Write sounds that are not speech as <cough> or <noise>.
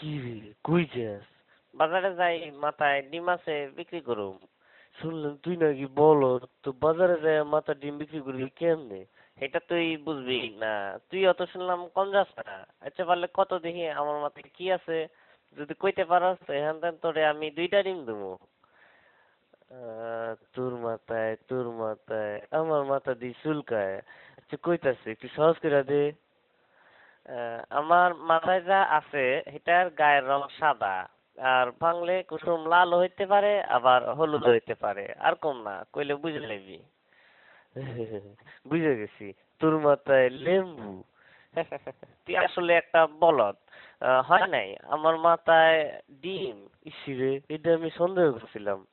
কি কই যাস বাজারে যাই মাথায় ডিম আছে, বিক্রি করুম। শুনলাম তুই নাকি বলো তো বাজারে যায় মাথা ডিম বিক্রি করবি কেমনে? এটা তুই বুঝবি না। তুই অত শুনলাম কম যাস না। আচ্ছা পারলে কত দেখি আমার মাথায় কি আছে? যদি কইতে পারস, এখান থেকে তোরে আমি দুইটা ডিম দেবো তোর মাথায় তোর মাথায়, আমার মাথা দিয়ে চুলকায়। আচ্ছা কইতাছে, একটু সহজ করে দে। আমার মাথায় যা আছে এটার গায়ের রং সাদা। আর ভাঙলে কুসুম লাল হইতে পারে, আবার হলুদ হইতে পারে। আর কম না, কইলে বুঝে নিবি। <laughs> বুঝে গেছি। তোর মাথায় লেম্বু <laughs> তুই আসলে একটা বলদ। হয় নাই? আমার মাথায় ডিম। ইসিরে এটা আমি সন্দেহ করছিলাম।